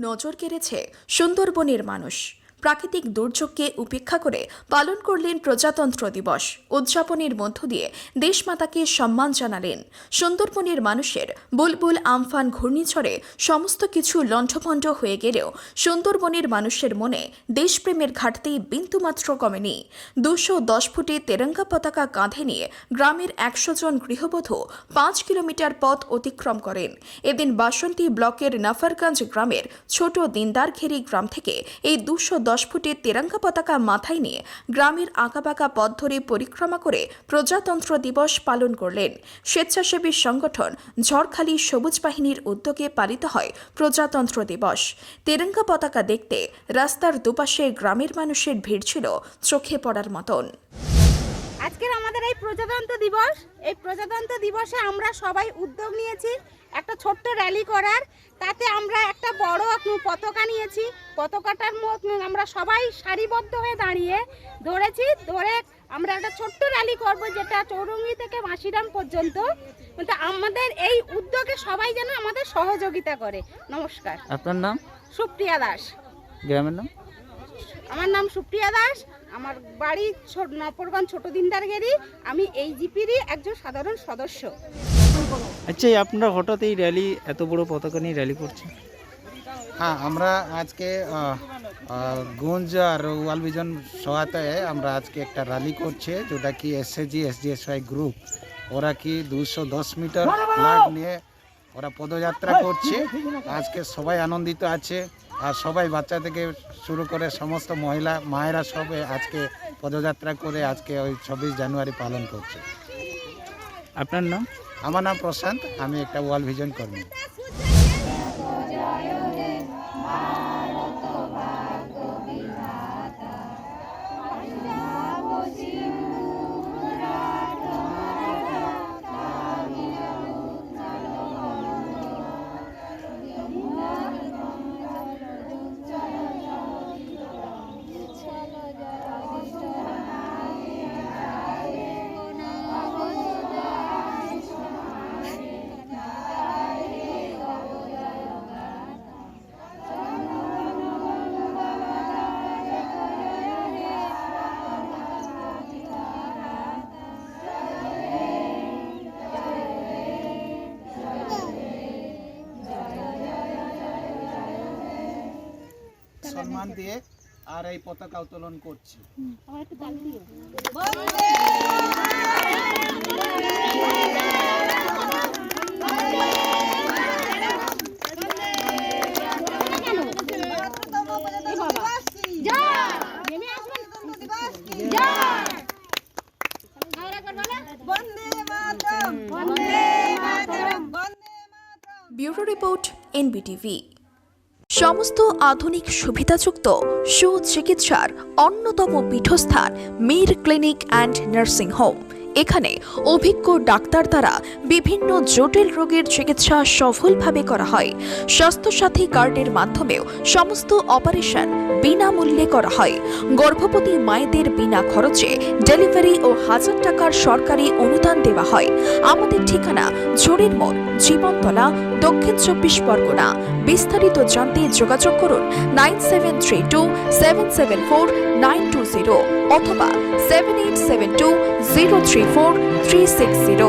নজর কেড়েছে সুন্দরবনের মানুষ। প্রাকৃতিক দুর্যোগকে উপেক্ষা করে পালন করলেন প্রজাতন্ত্র দিবস। উদযাপনের মধ্য দিয়ে দেশমাতাকে সম্মান জানালেন। সুন্দরবনের মানুষের বুলবুল, আমফান ঘূর্ণিঝড়ে সমস্ত কিছু লণ্ঠভণ্ড হয়ে গেলেও সুন্দরবনের মানুষের মনে দেশপ্রেমের ঘাটতি বিন্দুমাত্র কমেনি। দুশো দশ ফুটে তেরঙ্গা পতাকা কাঁধে নিয়ে গ্রামের একশো জন গৃহবধূ পাঁচ কিলোমিটার পথ অতিক্রম করেন। এদিন বাসন্তী ব্লকের নাফারগঞ্জ গ্রামের ছোট দিনদারঘেরি গ্রাম থেকে এই দুশো দশ ফুটের তেরাঙ্গা পতাকা মাথায় নিয়ে গ্রামের আঁকাবাঁকা পথ ধরে পরিক্রমা করে প্রজাতন্ত্র দিবস পালন করলেন। স্বেচ্ছাসেবী সংগঠন ঝড়খালি সবুজ বাহিনীর উদ্যোগে পালিত হয় প্রজাতন্ত্র দিবস। তেরঙ্গা পতাকা দেখতে রাস্তার দুপাশে গ্রামের মানুষের ভিড় ছিল, চোখে পড়ার মতন। প্রজাতন্ত্র দিবস এই প্রজাতন্ত্র দিবসে আমরা সবাই উদ্যোগ নিয়েছি একটা ছোট্ট র্যালি করার। তাতে আমরা একটা বড় পতাকা নিয়েছি। পতাকাটার আমরা সবাই সারিবদ্ধ হয়ে দাঁড়িয়ে ধরেছি। ধরে আমরা একটা ছোট্ট র্যালি করব যেটা চৌরঙ্গি থেকে মাসিরাম পর্যন্ত। কিন্তু আমাদের এই উদ্যোগে সবাই যেন আমাদের সহযোগিতা করে। নমস্কার। আপনার নাম? সুপ্রিয়া দাস। গ্রামের নাম? আমার নাম সুপ্রিয়া দাস আমার বাড়ি ছোট নপরগঞ্জ ছোট দিনদার গেরি আমি এই জিপিরই একজন সাধারণ সদস্য। আচ্ছা এই আপনারা হঠাৎ এই র্যালি এত বড় পতাকা নিয়ে র্যালি করছেন? হ্যাঁ আমরা আজকে গুঞ্জ আর ওয়াল ভিজন সহায়তায় আমরা আজকে একটা র্যালি করছে যেটা কি এসএজি এসজিএসওয়াই গ্রুপ ওরা কি দুশো দশ মিটার ফ্ল্যাগ নিয়ে ওরা পদযাত্রা করছে। আজকে সবাই আনন্দিত আছে আর সবাই বাচ্চা থেকে শুরু করে সমস্ত মহিলা মায়েরা সব আজকে পদযাত্রা করে আজকে ওই ছাব্বিশ জানুয়ারি পালন করছে। আপনার নাম? আমার নাম প্রশান্ত আমি একটা ওয়ার্ল্ড ভিজন কর্মী। সম্মান দিয়ে আর এই পতাকা উত্তোলন করছি। ব্যুরো রিপোর্ট এনবিটিভি সমস্ত আধুনিক সুবিধাযুক্ত সুচিকিৎসার অন্যতম পীঠস্থান Mir clinic and nursing home. এখানে অভিজ্ঞ ডাক্তার দ্বারা বিভিন্ন জটিল রোগের চিকিৎসা সফলভাবে করা হয়। স্বাস্থ্যসাথী কার্ডের মাধ্যমেও সমস্ত অপারেশন বিনামূল্যে করা হয়। গর্ভবতী মায়েদের বিনা খরচে ডেলিভারি ও হাজার টাকার সরকারি অনুদান দেওয়া হয়। আমাদের ঠিকানা ঝুড়ির মোড়, জীবনতলা, দক্ষিণ চব্বিশ পরগনা। বিস্তারিত জানতে যোগাযোগ করুন nine seven three two seven seven four nine two zero অথবা seven eight seven two zero three four three six zero.